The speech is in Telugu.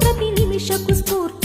ಪ್ರತಿ ನಿಮಿಷಕ್ಕೂ ಸ್ಫೂರ್ತಿ